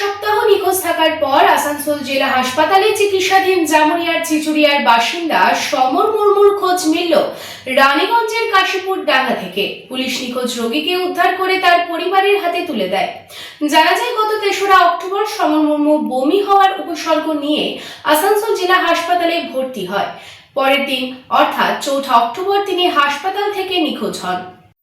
সপ্তাহ নিখোঁজ থাকার পর আসানসোল জেলা হাসপাতালে চিকিৎসাধীন জামুরিয়ার চিচুরিয়ার বাসিন্দা সমর মুর্মুর খোঁজ মিলল রানীগঞ্জের কাশীপুর ডাঙ্গা থেকে। পুলিশ নিখোঁজ রোগীকে উদ্ধার করে তার পরিবারের হাতে তুলে দেয়। জানা যায়, গত তেসরা অক্টোবর সমর মুর্মু বমি হওয়ার উপসর্গ নিয়ে আসানসোল জেলা হাসপাতালে ভর্তি হয়। পরের দিন, অর্থাৎ চৌঠা অক্টোবর, তিনি হাসপাতাল থেকে নিখোঁজ হন।